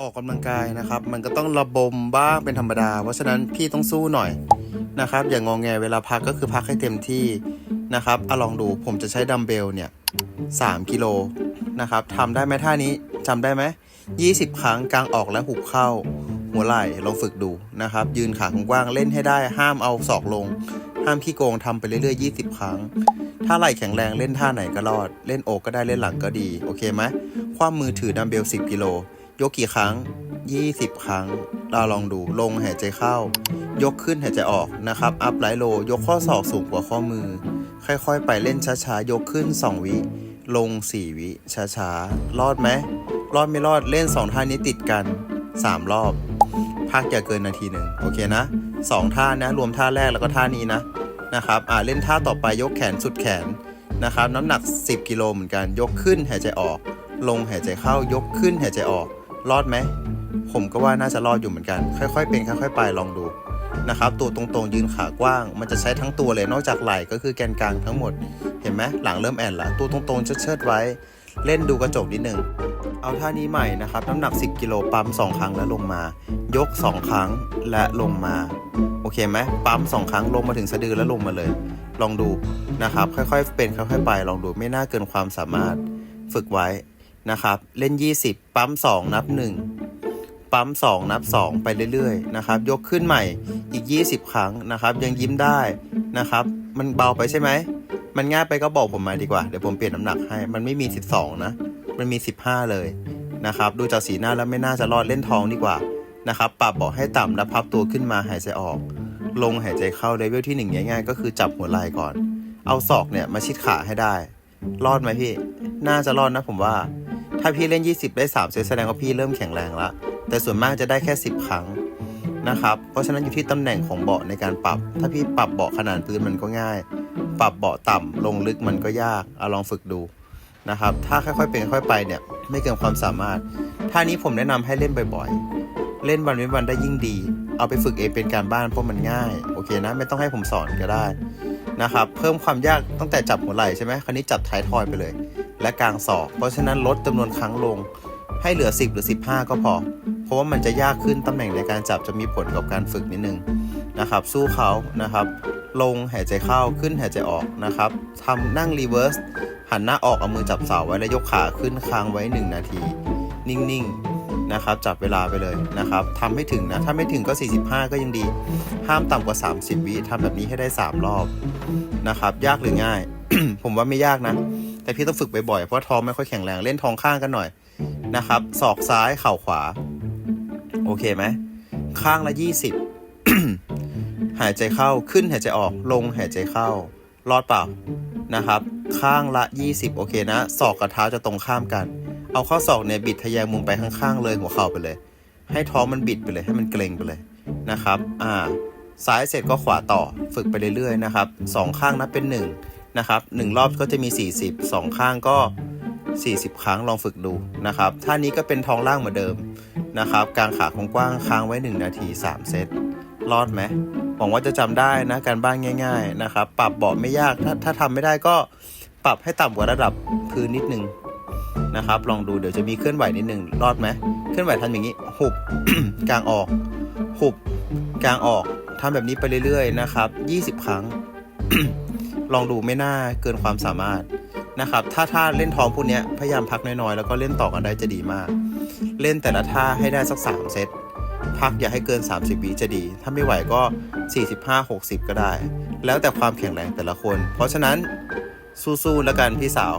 ออกกำลังกายนะครับ มันก็ต้องระบมบ้างเป็นธรรมดา เพราะฉะนั้นพี่ต้องสู้หน่อยนะครับ อย่างงองแงเวลาพักก็คือพักให้เต็มที่นะครับเอาลองดูผมจะใช้ดัมเบลเนี่ย3กิโลนะครับทำได้ไหมท่านี้จำได้ไหม20ครั้งกลางออกและหุบเข้าหัวไหล่ลองฝึกดูนะครับ ยืนขากว้างเล่นให้ได้ห้ามเอาศอกลง ห้ามขี้โกงทำไปเรื่อยๆ 20 ครั้ง ถ้าไหล่แข็งแรงเล่นท่าไหนก็รอด เล่นอกก็ได้เล่นหลังก็ดี โอเคไหมคว้ามือถือดัมเบล 10 กิโล ยกกี่ครั้ง 20 ครั้งเราลองดูลงหายใจเข้า ยกขึ้นหายใจออกนะครับ อัพไลท์โล ยกข้อศอกสูงกว่าข้อมือ ค่อยๆ ไปเล่นช้าๆ ยกขึ้น 2 วิ ลง 4 วิช้าๆ รอดไหม รอดไม่รอดเล่น 2 ท่านี้ติดกัน 3 รอบ พักอย่าเกินนาทีหนึ่งโอเคนะสองท่านะ รวมท่าแรกแล้วก็ท่านี้นะนะครับอ่าเล่นท่าต่อไปยกแขนสุดแขนนะครับน้ำหนัก 10 กิโลเหมือนกัน ยกขึ้นหายใจออก ลงหายใจเข้ายกขึ้นหายใจออก รอดไหม ผมก็ว่าน่าจะรอดอยู่เหมือนกัน ค่อยๆเป็นค่อยๆไปลองดูนะครับ ตัวตรงๆยืนขากว้าง มันจะใช้ทั้งตัวเลยนอกจากไหล่ก็คือแกนกลางทั้งหมด เห็นไหมหลังเริ่มแอนละตัวตรงๆเชิดๆไว้ เล่นดูกระจกนิดนึงเอาท่านี้ใหม่นะครับ น้ำหนัก 10 กิโลปั๊ม 2 ครั้งแล้วลงมา ยก 2 ครั้งและลงมา โอเคไหมปั๊ม 2 ครั้งลงมาถึงสะดือแล้วลงมาเลย ลองดูนะครับ ค่อยๆ เป็นค่อยๆไป ลองดูไม่น่าเกินความสามารถ ฝึกไว้ นะครับ เล่น 20 ปั๊ม 2 นับ 1 ปั๊ม 2 นับ 2 ไปเรื่อยๆนะครับ ยกขึ้นใหม่อีก 20 ครั้งนะครับ ยังยิ้มได้นะครับ มันเบาไปใช่ไหม มันง่ายไปก็บอกผมมาดีกว่า เดี๋ยวผมเปลี่ยนน้ำหนักให้ มันไม่มี 12 นะ มันมี 15 เลยนะครับ ดูจากสีหน้าแล้วไม่น่าจะรอดเล่นท้องดีกว่านะครับ ปรับเบาะให้ต่ำแล้วพับตัวขึ้นมาหายใจออก ลงหายใจเข้าเลเวลที่หนึ่งง่ายๆ ก็คือจับหัวไหล่ก่อน เอาศอกเนี่ยมาชิดขาให้ได้ รอดไหมพี่ น่าจะรอดนะผมว่า ถ้าพี่เล่น 20 ได้3เซตแสดงว่าพี่เริ่มแข็งแรงแล้วแต่ส่วนมากจะได้แค่ 10 ครั้งนะครับ เพราะฉะนั้นอยู่ที่ตำแหน่งของเบาะในการปรับ ถ้าพี่ปรับเบาะขนาดพื้นมันก็ง่าย ปรับเบาะต่ำลงลึกมันก็ยากเอาลองฝึกดูนะครับ ถ้าค่อยๆเป็นค่อยไปเนี่ยไม่เกินความสามารถ ท่านี้ผมแนะนำให้เล่นบ่อยๆ เล่นวันเว้นวันได้ยิ่งดี เอาไปฝึกเองเป็นการบ้านเพราะมันง่าย โอเคนะ ไม่ต้องให้ผมสอนก็ได้นะครับ เพิ่มความยากตั้งแต่จับหัวไหล่ใช่ไหมคราวนี้จับท้ายทอยไปเลย และกลางศอก เพราะฉะนั้นลดจำนวนครั้งลง ให้เหลือ 10 หรือ 15 ก็พอ เพราะว่ามันจะยากขึ้นตำแหน่งในการจับจะมีผลกับการฝึกนิดนึงนะครับ สู้เขานะครับ ลงหายใจเข้าขึ้นหายใจออกนะครับทำนั่งรีเวิร์สหันหน้าออกเอามือจับเสาไว้แล้วยกขาขึ้นค้างไว้ 1 นาที นิ่งๆนะครับ จับเวลาไปเลยนะครับทำให้ถึงนะ ถ้าไม่ถึงก็ 45 ก็ยังดี ห้ามต่ำกว่า 30 วิทำแบบนี้ให้ได้ 3 รอบนะครับ ยากหรือง่าย ผมว่าไม่ยากนะ แต่พี่ต้องฝึกบ่อยๆ เพราะท้องไม่ค่อยแข็งแรงเล่นท้องข้างกันหน่อยนะครับศอกซ้ายเข่าขวา โอเคไหมข้างละ 20 หายใจเข้าขึ้นหายใจออกลงหายใจเข้ารอดเปล่านะครับ ข้างละ 20 โอเคนะศอกกับเท้าจะตรงข้ามกัน เอาข้อศอกเนี่ยบิดทะแยงมุมไปข้างๆเลยหัวเข่าไปเลย ให้ท้องมันบิดไปเลยให้มันเกร็งไปเลยนะครับอ่าซ้ายเสร็จก็ขวาต่อฝึกไปเรื่อยๆนะครับสองข้างนับเป็น 1 นะครับหนึ่งรอบก็จะมี 40สองข้างก็ 40 ครั้งลองฝึกดูนะครับท่านี้ก็เป็นท้องล่างเหมือนเดิมนะครับกางขากว้างๆค้างไว้ 1 นาที 3 เซตรอดไหมหวังว่าจะจำได้นะการบ้านง่าย ๆนะครับ ปรับเบาะไม่ยากถ้าถ้าทำไม่ได้ก็ปรับให้ต่ำกว่าระดับพื้นนิดนึงนะครับ ลองดูเดี๋ยวจะมีเคลื่อนไหวนิดนึงรอดไหมเคลื่อนไหวทำอย่างนี้หุบกลางออกหุบกลางออกทำแบบนี้ไปเรื่อยๆนะครับ 20 ครั้ง ลองดูไม่น่าเกินความสามารถนะครับ ถ้าท่าเล่นท้องพวกนี้พยายามพักน้อยๆ แล้วก็เล่นต่อกันได้จะดีมาก เล่นแต่ละท่าให้ได้สัก 3 เซต พักอย่าให้เกิน 30วิจะดี ถ้าไม่ไหวก็ 45-60 ก็ได้ แล้วแต่ความแข็งแรงแต่ละคน เพราะฉะนั้นสู้ๆแล้วกันพี่สาว